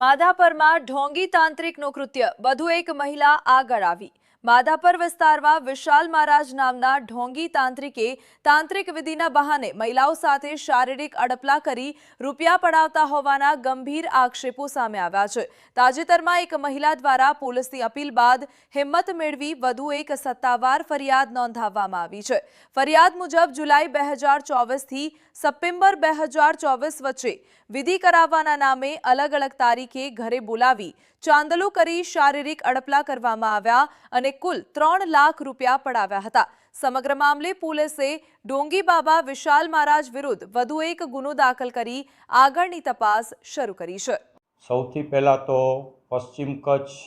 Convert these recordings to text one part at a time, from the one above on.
માધાપરમાં ઢોંગી તાંત્રિકનું કૃત્ય. વધુ એક મહિલા આગળ આવી. માધાપર વિસ્તારમાં વિશાલ મહારાજ નામના ઢોંગી તાંત્રિકે તાંત્રિક વિધિના બહાને મહિલાઓ સાથે શારીરિક અડપલા કરી રૂપિયા પડાવતા હોવાના ગંભીર આક્ષેપો સામે આવ્યા છે. તાજેતરમાં એક મહિલા દ્વારા પોલીસની અપીલ બાદ હિંમત મેળવી વધુ એક સત્તાવાર ફરિયાદ નોંધાવવામાં આવી છે. ફરિયાદ મુજબ જુલાઈ બે હજાર ચોવીસથી સપ્ટેમ્બર બે હજાર ચોવીસ વચ્ચે વિધિ કરાવવાના નામે અલગ અલગ તારીખે ઘરે બોલાવી ચાંદલો કરી શારીરિક અડપલા કરવામાં આવ્યા અને કુલ ત્રણ લાખ રૂપિયા પડાવ્યા હતા. સમગ્ર મામલે પોલીસે ડોંગી બાબા વિશાલ મહારાજ વિરુદ્ધ વધુ એક ગુનો દાખલ કરી આગળની તપાસ શરૂ કરી છે. સૌથી પહેલાં તો પશ્ચિમ કચ્છ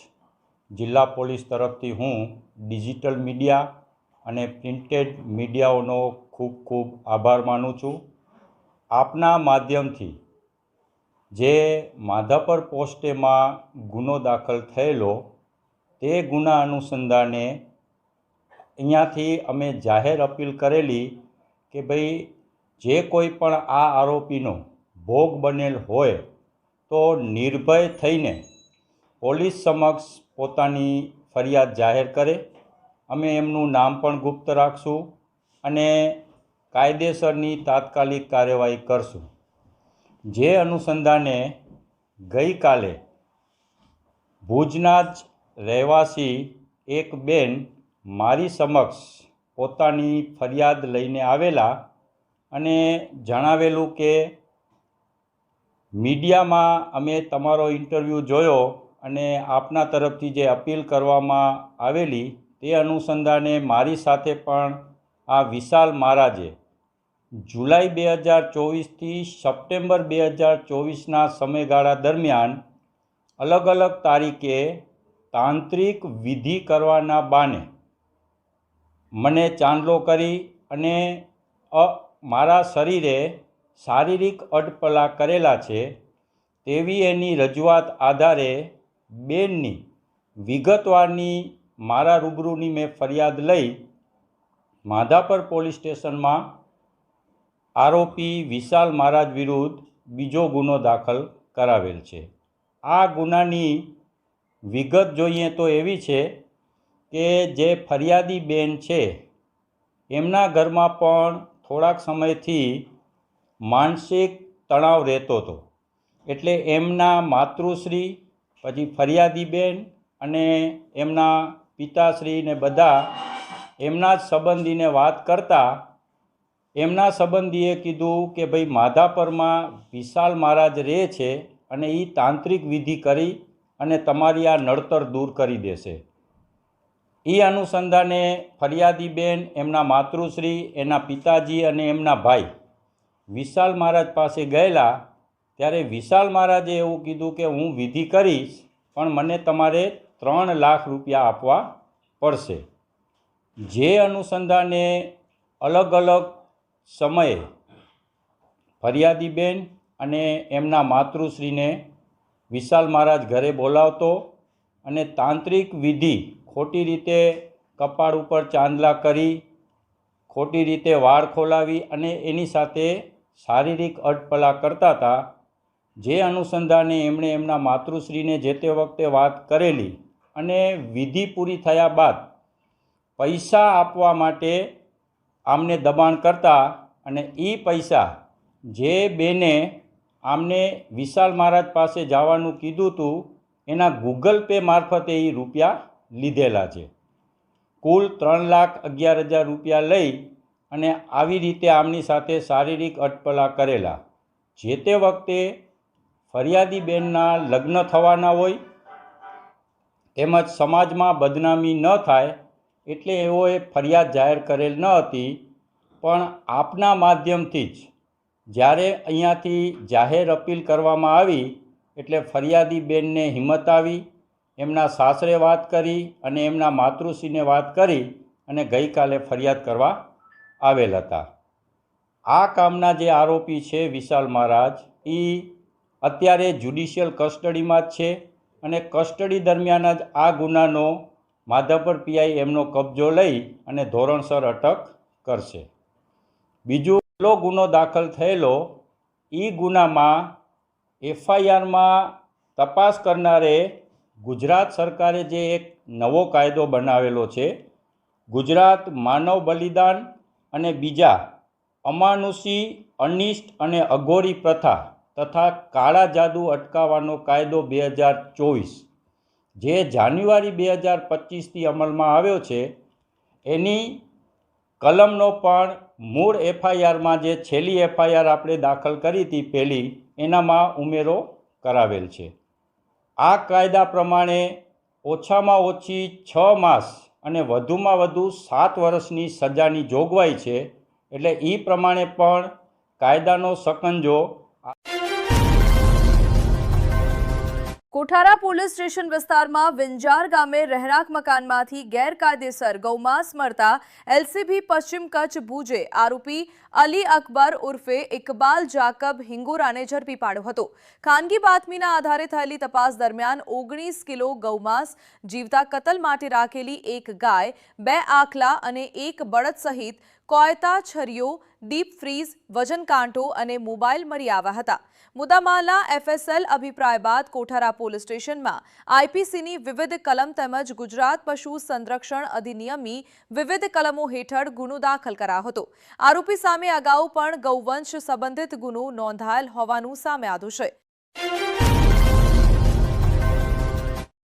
જિલ્લા પોલીસ તરફથી હું ડિજિટલ મીડિયા અને પ્રિન્ટેડ મીડિયાઓનો ખૂબ ખૂબ આભાર માનું છું. આપના માધ્યમથી જે માધાપર પોસ્ટેમાં ગુનો દાખલ થયેલો તે ગુના અનુસંધાને અહીંયાથી અમે જાહેર અપીલ કરેલી કે ભાઈ જે કોઈ પણ આ આરોપીનો ભોગ બનેલ હોય તો નિર્ભય થઈને પોલીસ સમક્ષ પોતાની ફરિયાદ જાહેર કરે. અમે એમનું નામ પણ ગુપ્ત રાખશું અને કાયદેસરની તાત્કાલિક કાર્યવાહી કરશું. જે અનુસંધાને ગઈકાલે ભુજના જ રહેવાસી એક બેન મારી સમક્ષ પોતાની ફરિયાદ લઈને આવેલા અને જણાવેલું કે મીડિયામાં અમે તમારો ઇન્ટરવ્યૂ જોયો અને આપના તરફથી જે અપીલ કરવામાં આવેલી તે અનુસંધાને મારી સાથે પણ આ વિશાલ મહારાજે જુલાઈ બે હજાર ચોવીસથી સપ્ટેમ્બર બે હજાર ચોવીસના સમયગાળા દરમિયાન અલગ અલગ તારીખે તાંત્રિક વિધિ કરવાના બાને મને ચાંદલો કરી અને મારા શરીરે શારીરિક અડપલા કરેલા છે, તેવી એની રજૂઆત આધારે બેનની વિગતવારની મારા રૂબરૂની મેં ફરિયાદ લઈ માધાપર પોલીસ સ્ટેશનમાં આરોપી વિશાલ મહારાજ વિરુદ્ધ બીજો ગુનો દાખલ કરાવેલ છે. આ ગુનાની વિગત જોઈએ તો એવી છે કે જે ફરિયાદી બેન છે, એમના ઘરમાં પણ થોડાક સમયથી માનસિક તણાવ રહેતો હતો. એટલે એમના માતૃશ્રી, પછી ફરિયાદી બેન અને એમના પિતાશ્રીને બધા એમના જ સંબંધીને વાત કરતા, એમના સંબંધીએ કીધું કે, ભાઈ, માધાપરમાં વિશાલ મહારાજ રહે છે અને એ તાંત્રિક વિધિ કરી અને તમારી આ નડતર દૂર કરી દેશે. એ અનુસંધાને ફરિયાદીબેન એમના માતૃશ્રી, એના પિતાજી અને એમના ભાઈ વિશાલ મહારાજ પાસે ગયેલા ત્યારે વિશાલ મહારાજે એવું કીધું કે હું વિધિ કરીશ, પણ મને તમારે ત્રણ લાખ રૂપિયા આપવા પડશે. જે અનુસંધાને અલગ અલગ સમયે ફરિયાદીબેન અને એમના માતૃશ્રીને વિશાલ મહારાજ ઘરે બોલાવતો અને તાંત્રિક વિધિ ખોટી રીતે કપાળ ઉપર ચાંદલા કરી, ખોટી રીતે વાળ ખોલાવી અને એની સાથે શારીરિક અટપલા કરતા હતા. જે અનુસંધાને એમણે એમના માતૃશ્રીને જે તે વખતે વાત કરેલી અને વિધિ પૂરી થયા બાદ પૈસા આપવા માટે આમને દબાણ કરતા અને એ પૈસા જે બેને આમને વિશાલ મહારાજ પાસે જવાનું કીધું હતું એના ગૂગલ પે મારફતે એ રૂપિયા લીધેલા છે. કુલ ત્રણ લાખ અગિયાર હજાર રૂપિયા લઈ અને આવી રીતે આમની સાથે શારીરિક અટપલા કરેલા. જે તે વખતે ફરિયાદી બેનના લગ્ન થવાના હોય, તેમજ સમાજમાં બદનામી ન થાય, એટલે એઓએ ફરિયાદ જાહેર કરેલ ન હતી, પણ આપના માધ્યમથી જ જ્યારે અહીંયાથી જાહેર અપીલ કરવામાં આવી, એટલે ફરિયાદી બેનને હિંમત આવી, એમના સાસરે વાત કરી અને એમના માતૃશ્રીને વાત કરી અને ગઈકાલે ફરિયાદ કરવા આવેલ હતા. આ કામના જે આરોપી છે વિશાલ મહારાજ એ અત્યારે જ્યુડિશિયલ કસ્ટડીમાં જ છે અને કસ્ટડી દરમિયાન જ આ ગુનાનો માધાપર પીઆઈ એમનો કબજો લઈ અને ધોરણસર અટક કરશે. બીજું પેલો ગુનો દાખલ થયેલો એ ગુનામાં એફઆઈઆરમાં તપાસ કરનારે ગુજરાત સરકારે જે એક નવો કાયદો બનાવેલો છે, ગુજરાત માનવ બલિદાન અને બીજા અમાનુષી, અનિષ્ટ અને અઘોરી પ્રથા તથા કાળા જાદુ અટકાવવાનો કાયદો બે હજાર ચોવીસ, જે જાન્યુઆરી બે હજાર પચીસથી અમલમાં આવ્યો છે, એની કલમનો પણ મૂળ એફઆઈઆરમાં જે છેલ્લી એફઆઈઆર આપણે દાખલ કરી હતી પહેલી એનામાં ઉમેરો કરાવેલ છે. આ કાયદા પ્રમાણે ઓછામાં ઓછી છ માસ અને વધુમાં વધુ સાત વર્ષની સજાની જોગવાઈ છે. એટલે એ પ્રમાણે પણ કાયદાનો સકંજો કોઠારા પોલીસ સ્ટેશન વિસ્તારમાં વિંજાર ગામે રહેણાંક મકાનમાંથી ગેરકાયદેસર ગૌમાંસ મળતા એલસીબી પશ્ચિમ કચ્છ ભુજે આરોપી અલી અકબર ઉર્ફે ઇકબાલ જાકબ હિંગોરાને ઝડપી પાડ્યો હતો. ખાનગી બાતમીના આધારે થયેલી તપાસ દરમિયાન ઓગણીસ કિલો ગૌમાંસ જીવતા કતલ માટે રાખેલી એક ગાય, બે આખલા અને એક બળદ સહિત કોયતા છરીઓ ડીપ ફ્રીઝ વજન કાંટો અને મોબાઈલ મળી આવ્યા હતા. મુદ્દામાલના એફએસએલ અભિપ્રાય બાદ કોઠારા પોલીસ સ્ટેશનમાં આઈપીસીની વિવિધ કલમ તેમજ ગુજરાત પશુ સંરક્ષણ અધિનિયમની વિવિધ કલમો હેઠળ ગુનો દાખલ કરાયો હતો. આરોપી સામે અગાઉ પણ ગૌવંશ સંબંધિત ગુનો નોંધાયેલ હોવાનું સામે આવ્યું છે.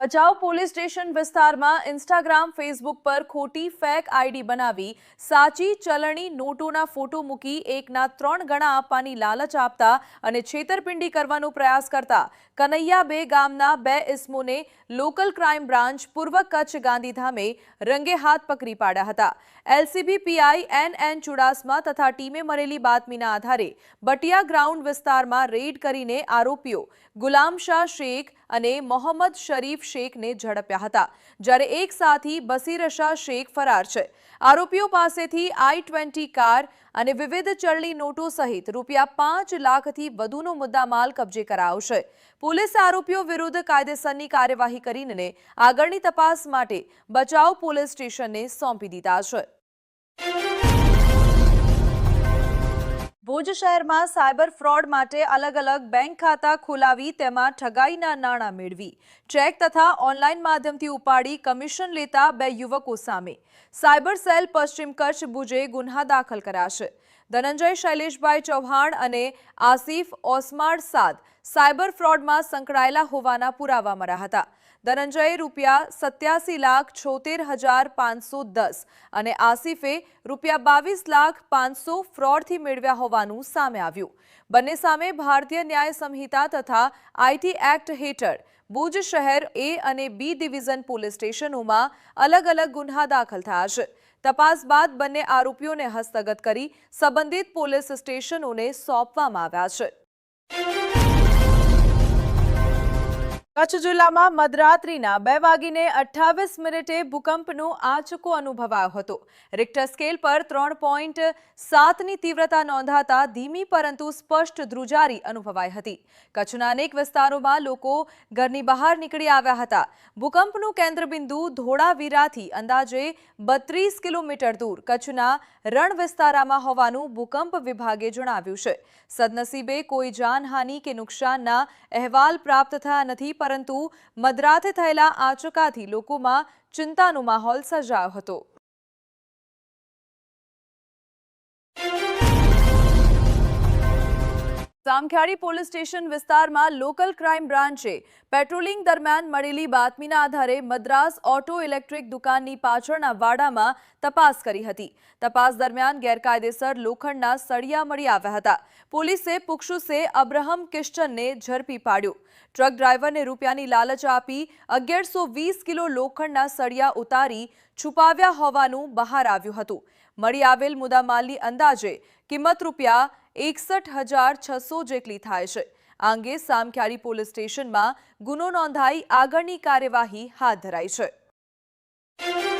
ભચાઉ પોલીસ સ્ટેશન વિસ્તારમાં ઇન્સ્ટાગ્રામ, ફેસબુક પર ખોટી ફેક આઈડી બનાવી સાચી ચલણી નોટોના ફોટો મૂકી એકના ત્રણ ગણા આપવાની લાલચ આપતા અને છેતરપિંડી કરવાનો પ્રયાસ કરતા કનૈયા બે ગામના બે ઇસમોને લોકલ ક્રાઇમ બ્રાન્ચ પૂર્વ કચ્છ ગાંધીધામે રંગે હાથ પકડી પાડ્યા હતા. LCB, PI N N Chudasama તથા ટીમે મળેલી બાતમીના આધારે બટિયા ગ્રાઉન્ડ વિસ્તારમાં રેડ કરીને આરોપીઓ ગુલામશાહ શેખ અને મોહમ્મદ શરીફ શેખને ઝડપ્યા હતા, જ્યારે એક સાથી બસીરશા શેખ ફરાર છે. આરોપીઓ પાસેથી આઈ ટ્વેન્ટી કાર અને વિવિધ ચલણી નોટો સહિત રૂપિયા પાંચ લાખથી વધુનો મુદ્દામાલ કબજે કરાયો છે. પોલીસે આરોપીઓ વિરુદ્ધ કાયદેસરની કાર્યવાહી કરીને આગળની તપાસ માટે બચાવ પોલીસ સ્ટેશનને સોંપી દીધા છે. ભુજ શહેરમાં સાયબર ફ્રોડ માટે અલગ અલગ બેંક ખાતા ખોલાવી તેમાં ઠગાઈના નાણાં મેળવી. ચેક તથા ઓનલાઈન માધ્યમથી ઉપાડી કમિશન લેતા બે યુવકો સામે. સાયબર સેલ પશ્ચિમ કચ્છ ભુજે ગુન્હા દાખલ કર્યા છે ધનંજય શૈલેષભાઈ ચૌહાણ અને આસિફ ઓસમાડ સાદ સાયબર ફ્રોડમાં સંકળાયેલા હોવાના પુરાવા મળ્યા હતા. ધનંજયે રૂપિયા સત્યાસી લાખ છોતેર હજાર પાંચસો દસ અને આસિફે રૂપિયા બાવીસ લાખ પાંચસો ફ્રોડથી મેળવ્યા હોવાનું સામે આવ્યું. બંને સામે ભારતીય ન્યાય સંહિતા તથા આઈટી એક્ટ હેઠળ ભુજ શહેર એ અને બી ડિવિઝન પોલીસ સ્ટેશનોમાં અલગ અલગ ગુન્હા દાખલ થયા છે. તપાસ બાદ બંને આરોપીઓને હસ્તગત કરી સંબંધિત પોલીસ સ્ટેશનોને સોંપવામાં આવ્યા છે. કચ્છ જિલ્લામાં મધરાત્રિના બે વાગીને અઠ્ઠાવીસ મિનિટે ભૂકંપનો આંચકો અનુભવાયો હતો. રિક્ટર સ્કેલ પર ત્રણ પોઈન્ટ સાતની તીવ્રતા નોંધાતા ધીમી પરંતુ સ્પષ્ટ ધ્રુજારી અનુભવાઈ હતી. કચ્છના અનેક વિસ્તારોમાં લોકો ઘરની બહાર નીકળી આવ્યા હતા. ભૂકંપનું કેન્દ્રબિંદુ ધોળાવીરાથી અંદાજે બત્રીસ કિલોમીટર દૂર કચ્છના રણ વિસ્તારમાં હોવાનું ભૂકંપ વિભાગે જણાવ્યું છે. સદનસીબે કોઈ જાનહાનિ કે નુકસાનના અહેવાલ પ્રાપ્ત થયા નથી પરંતુ મધરાતે થયેલા આંચકાથી લોકોમાં ચિંતાનો માહોલ સર્જાયો હતો. સામખિયાળી પોલીસ સ્ટેશન વિસ્તારમાં લોકલ ક્રાઇમ બ્રાન્ચે પેટ્રોલિંગ દરમિયાન મળેલી બાતમીના આધારે મદ્રાસ ઓટો ઇલેક્ટ્રિક દુકાનની પાછળના વાડામાં તપાસ કરી હતી. તપાસ દરમિયાન ગેરકાયદેસર લોખંડના સળિયા મળી આવ્યા હતા. પોલીસે પુક્ષુસે અબ્રહમ કિશ્ચનને ઝડપી પાડ્યો. ટ્રક ડ્રાઈવરને રૂપિયાની લાલચ આપી અગિયારસો કિલો લોખંડના સળિયા ઉતારી છુપાવ્યા હોવાનું બહાર આવ્યું હતું. મળી આવેલ મુદ્દામાલની અંદાજે કિંમત રૂપિયા એકસઠ હજાર છસો જેટલી થાય છે. આ અંગે સામખ્યારી પોલીસ સ્ટેશનમાં ગુનો નોંધાઈ આગળની કાર્યવાહી હાથ ધરાઈ છે.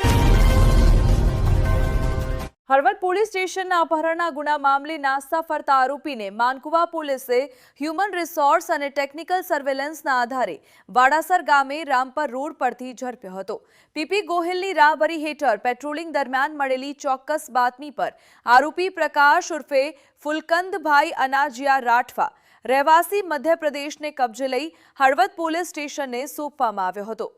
હળવદ પોલીસ સ્ટેશનના અપહરણના ગુના મામલે નાસ્તા ફરતા આરોપીને માનકુવા પોલીસે હ્યુમન રિસોર્સ અને ટેકનિકલ સર્વેલન્સના આધારે વાડાસર ગામે રામપર રોડ પરથી ઝડપ્યો હતો. પીપી ગોહિલની રાહબરી હેઠળ પેટ્રોલિંગ દરમિયાન મળેલી ચોક્કસ બાતમી પર આરોપી પ્રકાશ ઉર્ફે ફુલકંદભાઈ અનાજિયા રાઠવા રહેવાસી મધ્યપ્રદેશને કબજે લઈ હળવદ પોલીસ સ્ટેશનને સોંપવામાં આવ્યો હતો.